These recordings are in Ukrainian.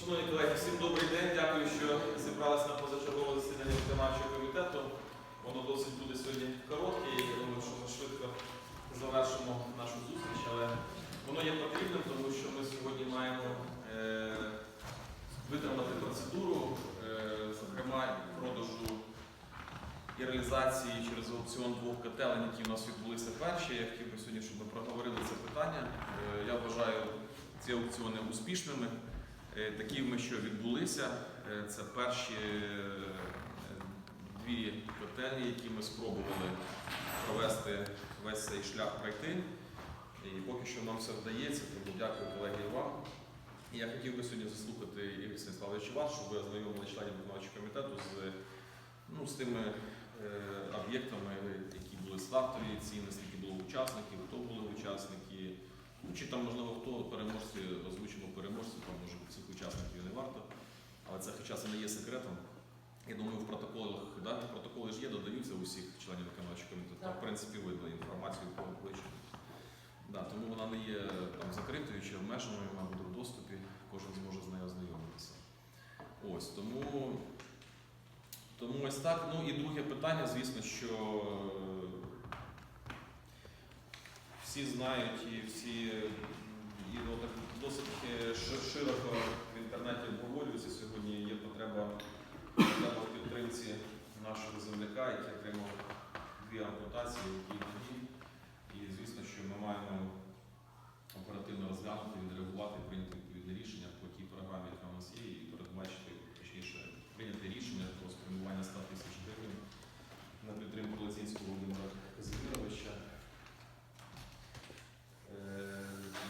Шановні колеги, всім добрий день. Дякую, що зібралися на позачергове засідання виконавчого комітету. Воно досить буде сьогодні коротке, і я думаю, що ми швидко завершимо нашу зустріч, але воно є потрібним, тому що ми сьогодні маємо е, витримати процедуру, е, зокрема продажу і реалізації через аукціон двох котелень, які в нас відбулися перші. Я хотів би сьогодні, щоб ми проговорили це питання. Е, Я вважаю ці аукціони успішними. Е, Такими, що відбулися, Е, це перші е, дві котельні, які ми спробували провести весь цей шлях пройти. І поки що нам все вдається, тому дякую колеги вам. Я хотів би сьогодні заслухати Ігор Станіславович вас, щоб ви ознайомили членів виконавчого комітету з, ну, з тими е, об'єктами, які були стартові ціни, скільки було учасників, хто були учасники. Чи там, можливо, хто переможці, озвучимо переможці, там може всіх учасників не варто. Але це хоча це не є секретом. Я думаю, в протоколах, да, протоколи ж є, додаються у всіх членів виконавчого комітету. Там, в принципі, видно інформацію по обличчю. Да, тому вона не є там закритою чи обмеженою, вона буде в доступі, кожен зможе з нею ознайомитися. Ось тому, тому ось так. Ну і друге питання, звісно, що всі знають і всі і досить широко в інтернеті обговорюється сьогодні. Є потреба, в підтримці нашого земляка, який отримав дві ампутації, які ноги. І звісно, що ми маємо оперативно розглянути, відреагувати, прийняти відповідне рішення по тій програмі, яка у нас є, і передбачити, точніше, прийняти рішення про спрямування 100 тисяч гривень на підтримку Лацинського Володимира Казимировича е,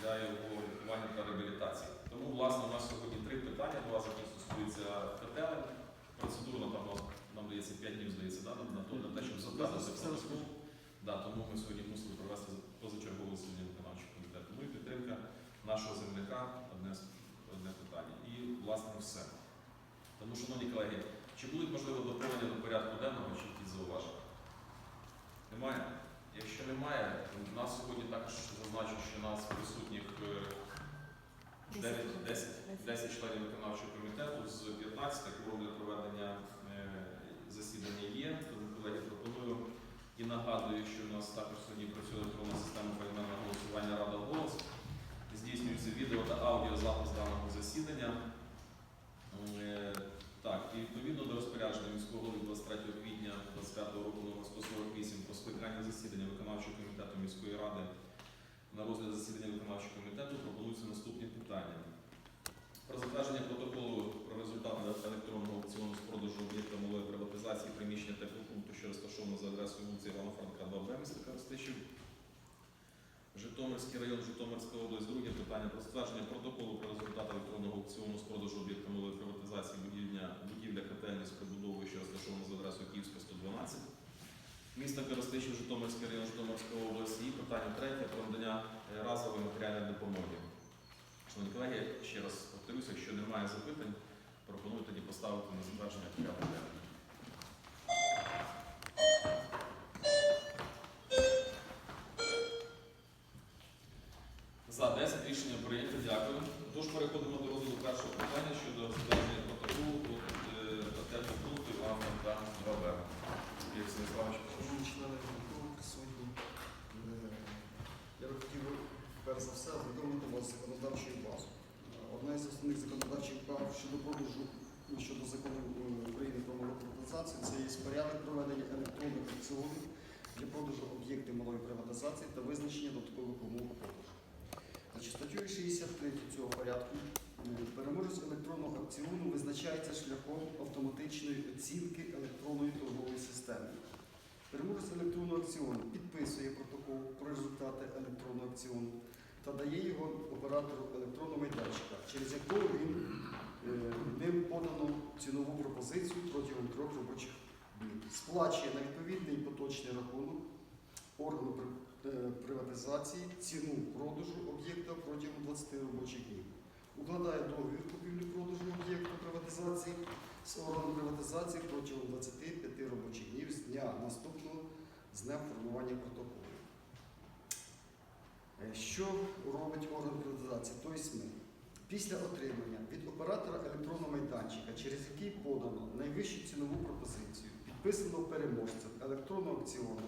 для його лікування та реабілітації. Тому, власне, у нас сьогодні три питання до вас, які стосуються котелень. Процедура там у нас нам дається 5 днів, здається, да, на, на, то, на те, щоб затвердити протокол. Да, тому ми сьогодні мусили провести позачергове засідання виконавчого комітету. Ну і підтримка нашого земляка одне, одне питання. І, власне, все. Тому, шановні колеги, чи будуть можливо доповнення до порядку денного, чи якісь зауваження? Немає? Якщо немає, у нас сьогодні також зазначу, що нас присутніх е, 9, 10, 10 членів виконавчого комітету з 15 кворум для проведення е, засідання є. Тому, колеги, і нагадую, що у нас також сьогодні працює електронна система поіменного голосування Рада голос. Здійснюється відео та аудіозапис даного засідання. Е, Так, і відповідно до розпорядження міського голови 23 квітня 25 року номер 148 про скликання засідання виконавчого комітету міської ради на розгляд засідання виконавчого комітету пропонуються наступні питання. Про затвердження протоколу про результати електронного аукціону з продажу об'єкта малої приватизації приміщення теплопункту, що розташовано за адресою вулиці Івана Франка, 2Б, міста Коростишів. Житомирський район, Житомирська область. Друге питання про затвердження протоколу про результати електронного аукціону з продажу об'єкта малої приватизації будівля, будівля котельні з прибудовою, що розташована за адресою Київська 112. Місто Коростишів, Житомирський район, Житомирська область. І питання третє про надання е, разової матеріальної допомоги. Шановні колеги, ще раз повторюся, якщо немає запитань, пропоную тоді поставити на затвердження порядку Тож переходимо до розгляду першого питання щодо затвердження протоколу котельного пункту Івана Франка 2Б. Станіславович, прошу. Шановні присутні. Е, Я би хотів перш за все, ознайомити вас законодавчою базою. Е, Одна із основних законодавчих прав щодо продажу і щодо закону е, України про малу приватизацію це є порядок проведення електронних аукціонів для продажу об'єктів малої приватизації та визначення додаткових умов продажу. Значить, статтю 63 цього порядку е, переможець електронного аукціону визначається шляхом автоматичної оцінки електронної торгової системи. Переможець електронного аукціону підписує протокол про результати електронного аукціону та дає його оператору електронного майданчика, через якого він е, ним подано цінову пропозицію протягом трьох робочих днів. Сплачує на відповідний поточний рахунок органу приватизації ціну продажу об'єкта протягом 20 робочих днів. Укладає договір купівлі-продажу об'єкту приватизації з органом приватизації протягом 25 робочих днів з дня наступного з дня формування протоколу. Е, Що робить орган приватизації? Тобто ми після отримання від оператора електронного майданчика, через який подано найвищу цінову пропозицію, підписано переможцем електронного аукціону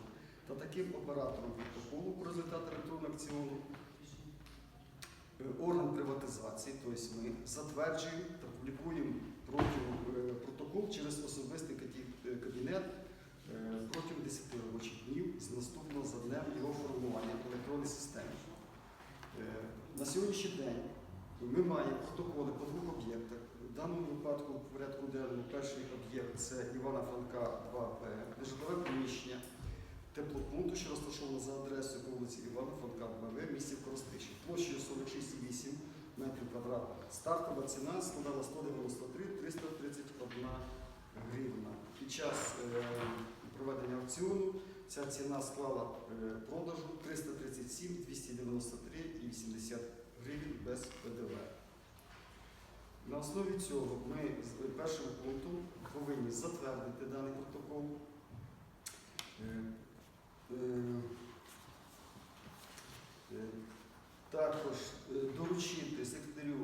та таким оператором протоколу про результат електронного аукціону, е, орган приватизації, тобто ми затверджуємо та публікуємо е, протокол через особистий е, кабінет протягом 10 робочих днів з наступного за днем його формування в електронній системі. На сьогоднішній день ми маємо протоколи по двох об'єктах. В даному випадку в порядку денному перший об'єкт це Івана Франка 2Б, нежитлове приміщення теплопункту, що розташовано за адресою вулиці Івана Франка 2Б в місті Коростиші, площею 46,8 метрів квадратних. Стартова ціна складала 193 331 гривна. Під час е, проведення аукціону ця ціна склала е, продажу 337 293 і 80 гривень без ПДВ. На основі цього ми з першим пунктом повинні затвердити даний протокол. Е, е, Також е, доручити секретарю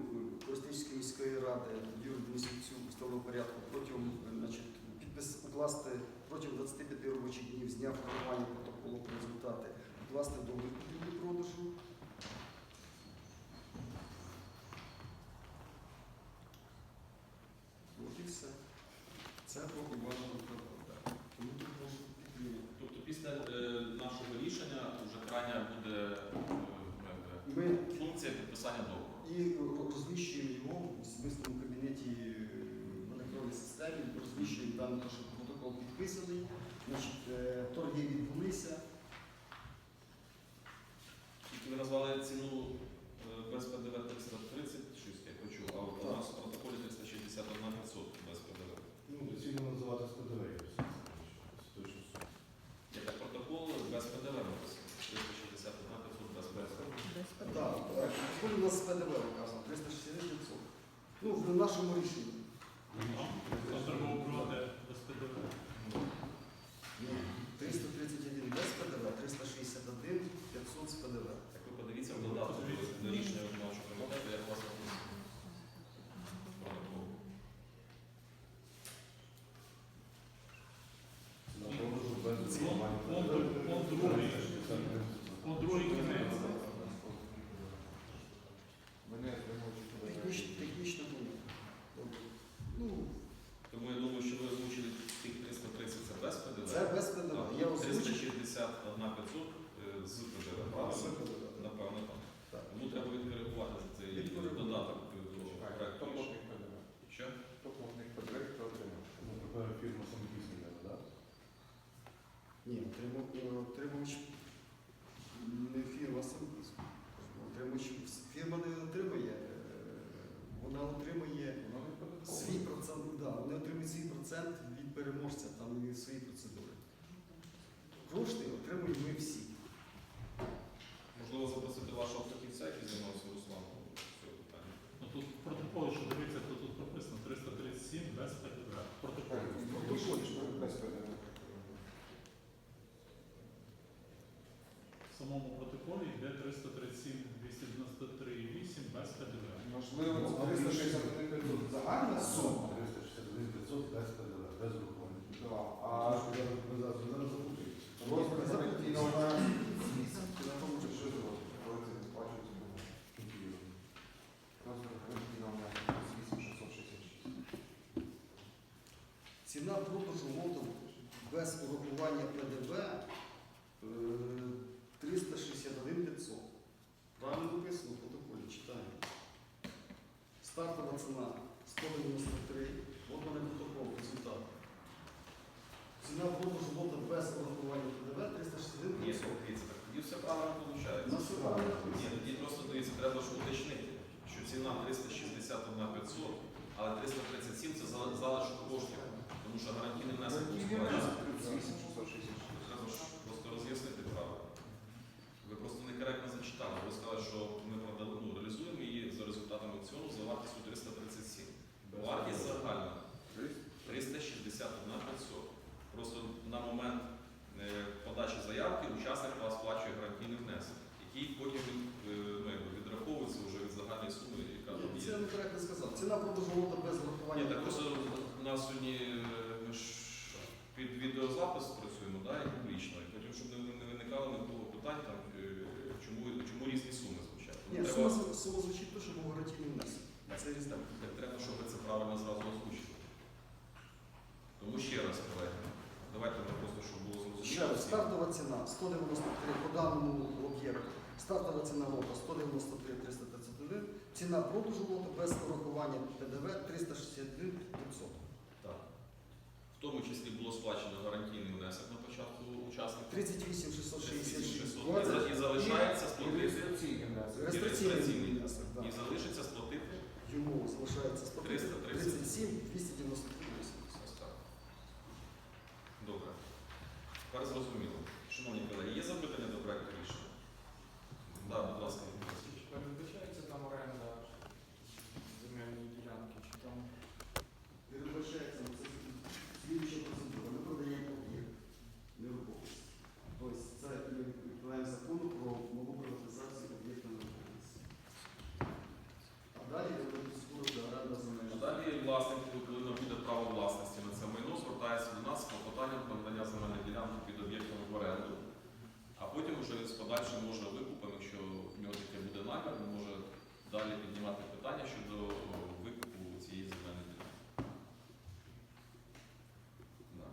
е, міської ради Юрію Денисівцю установленого порядку протягом значить, підпис укласти протягом 25 робочих днів з дня формування протоколу про результати, укласти договір купівлі-продажу. От і все. Це Івану Франкову. Тому тут можу підтримати. Тобто після е, рішення вже крайня буде е, Ми функція підписання договору. і розміщуємо його в особистому кабінеті е, в електронній системі, розміщуємо там, що протокол підписаний, значить, е, торги відбулися. Тільки ви назвали ціну е, без ПДВ 336, я почув, а у нас в протоколі 361 500 без ПДВ. Ну, доцільно називати з ПДВ. Точно суть. Є так протокол без ПДВ написано. 361 500 без ПДВ. Так, так. Коли у нас з ПДВ вказано, 360 Ну, в нашому рішенні. Контрабувати без ПДВ. Ні, 331 без ПДВ, 361 500 з ПДВ. Так ви подивіться в додатку до рішення виконавчого комітету, як у вас написано. Протокол. На продажу без Пункт- врахування пункт- ПДВ. пункт другий. Пункт другий кінець. Мене отримуючи Технічно, технічно було. Добре. Ну, Тому я думаю, що ви озвучили тих 330 це без ПДВ. це без ПДВ. А Я тут озвучив. 361 500 з ПДВ, правильно? Напевно, так. Так. Тому треба відкоригувати цей додаток ПДВ. Що? Топлотник ПДВ, хто отримав? Ну, тепер фірма самопіснення, так? Ні, отримав- е, отримувач не фірма сам. Отримувач фірма не отримує. е, Вона отримує не свій процент, да, вони отримують свій процент від переможця, там свої процедури. Кошти отримуємо ми всі. Можливо, запросити вашого фахівця, який займався Русланом цього питання. Ну тут в протоколі, що дивиться, то тут прописано 337 без ПДВ. Протокол. В протоколі ж без ПДВ. В самому протоколі йде 337 293,8 без ПДВ. Можливо, це 361 500 загальна сума. 361 500 без ПДВ, без врахування. А що я ви зараз запутаєте. Розмір гарантійного на на тому, що що це коли це сплачується було. Розмір гарантійного на 8666. Ціна продажу лоту без урахування ПДВ е, 361 500. Правильно написано в протоколі, читаємо. Стартова ціна 193. От мене протокол, результат. Ціна продажу лота без урахування ПДВ 361 Ні, 500. дивіться, так тоді все правильно виходить. На все правильно. Ні, тоді просто дивіться, треба ж уточнити, що ціна 361 500, але 337 це зал- залишок коштів, тому що гарантійний внесок був складений. Просто роз'яснити правильно. Ви просто некоректно зачитали. Ви сказали, що ми продали, ну, реалізуємо її за результатами аукціону за вартістю 337. Вартість загальна 361 500. Просто на момент е, подачі заявки учасник вас сплачує гарантійний внесок, який потім е, ну, якби відраховується вже від загальної суми, яка там Це є. я некоректно сказав. Ціна продажу лота без урахування формування. Ні, так просто у нас сьогодні е, ми ж під відеозапис працюємо, да, і публічно. І потім, щоб не, не виникало, не було питань, там, е, чому, чому різні суми звучать. Тому Ні, треба, сума, з- сума гарантійний внесок. Це різне. так, треба, щоб ви це правильно зразу озвучили. Тому ще раз, колеги, давайте ми просто, щоб було зрозуміло. Ще раз, стартова ціна 193 по даному об'єкту. Стартова ціна лота 193 331. Ціна продажу лоту без урахування ПДВ 361 500. Так. В тому числі було сплачено гарантійний внесок на початку учасників. 38 666. 600. І залишається сплатити. Реєстраційний внесок. І Реєстраційний. І залишиться сплатити. Йому залишається 130, 330. 37 293 80. Ось так. Добре. Тепер зрозуміло. Шановні колеги, є запитання до проекту рішення? Так, будь ласка, Ігор Васильович. Передбачається там оренда земельної ділянки, чи там Передбачається на це слідча процедура. Ми продаємо об'єкт нерухомості. Тобто це ми відповідаємо закону про нову приватизацію об'єкта нерухомості. А далі йде процедура для оренда земель. А Далі власник, коли набуде право власності на це майно, звертається до нас з клопотанням про надання земельної ділянки під об'єктом в оренду. А потім вже з подальшим може викупом, якщо в нього таке буде намір, він може далі піднімати питання щодо о, викупу цієї земельної ділянки. Да.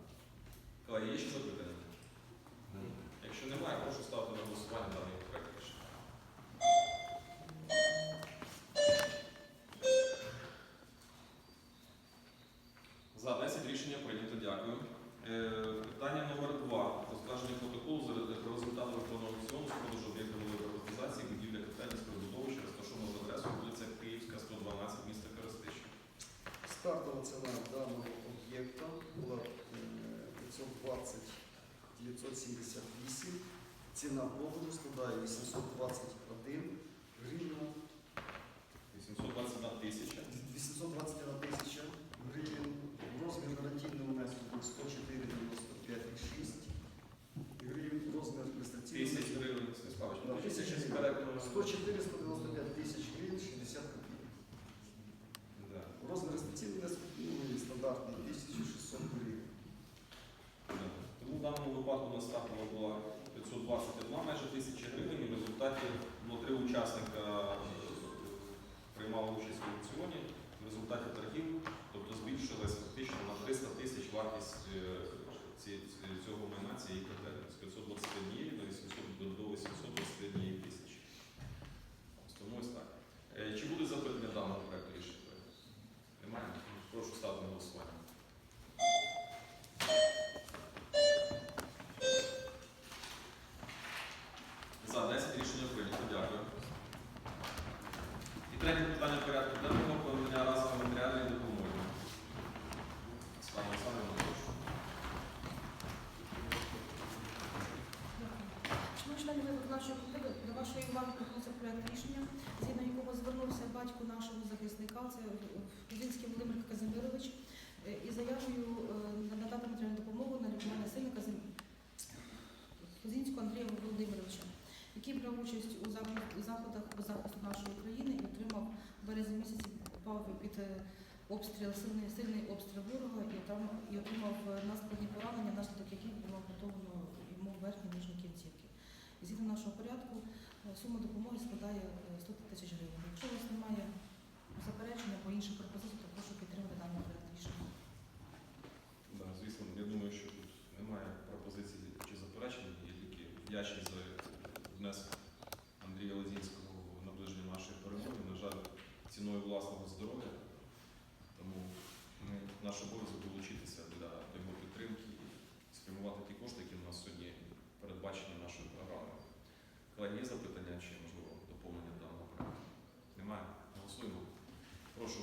Колеги, є ще запитання? Якщо немає, прошу ставити на голосування даний проект рішення. За 10 рішення прийнято, дякую. Е, питання номер 2. Розкаження протоколу за результатом виконання аукціону з продажу об'єкта нової приватизації будівля котельницького будовища, розташовано за адресою вулиця Київська, 112, місто Коростишів. Стартова ціна даного об'єкта була е, 520 978. Ціна продажу складає 821 гривня. 821 тисяча. 821 тисяча гривень. Розмір гарантійного внеску був 104,95,6 гривень. Розмір реєстраційного Тисяч гривень. Да, ну, тисяч гривень. коректно. 104 195 тисяч гривень 60 копійок. Да. Розмір реєстраційного внеску ну, і стандартний 1600 гривень. Да. Тому в даному випадку у нас ставка була 521 майже тисячі гривень, і в результаті було три учасника е, приймали участь в аукціоні. В результаті торгів, збільшилась фактично на 300 тисяч вартість е, цього майна цієї котельні з 521 до 800 до- 821 тисячі. Ось Тому ось так. Е, Чи будуть запитання даного проекту рішення? Немає? Прошу ставити на голосування. За 10 рішення прийнято. Дякую. І третє питання порядку денного про надання разової матеріальної допомоги. Слава Олександрівна, прошу. Шановні члени виконавчого комітету, до вашої уваги пропонується проект рішення, згідно якого звернувся батько нашого захисника, це Кузинський Володимир Казимирович, е, із заявою е, надати матеріальну допомогу на лікування сина Казим- Кузинського Андрія Володимировича, який брав участь у заход- заходах по захисту нашої України і отримав в березні місяці попав під е, обстріл, сильний, сильний обстріл ворога і, там, і отримав е, наскладні поранення, внаслідок яких було ампутовано йому верхні нижні кінцівки. Згідно нашого порядку е, сума допомоги складає е, 100 тисяч гривень. Якщо у вас немає заперечень або інших пропозицій, то прошу підтримати даний проект рішення. Да, звісно, я думаю, що тут немає пропозицій чи заперечень, є тільки вдячність за внесок Андрія Лазінського в наближення нашої перемоги. На жаль, ціною власного здоров'я. Тому ми, наш обов'язок долучитися для його підтримки і спрямувати ті кошти, які у нас сьогодні передбачені нашою програмою. Колеги, є запитання чи можливо доповнення даного проекту? Немає? Голосуємо. Прошу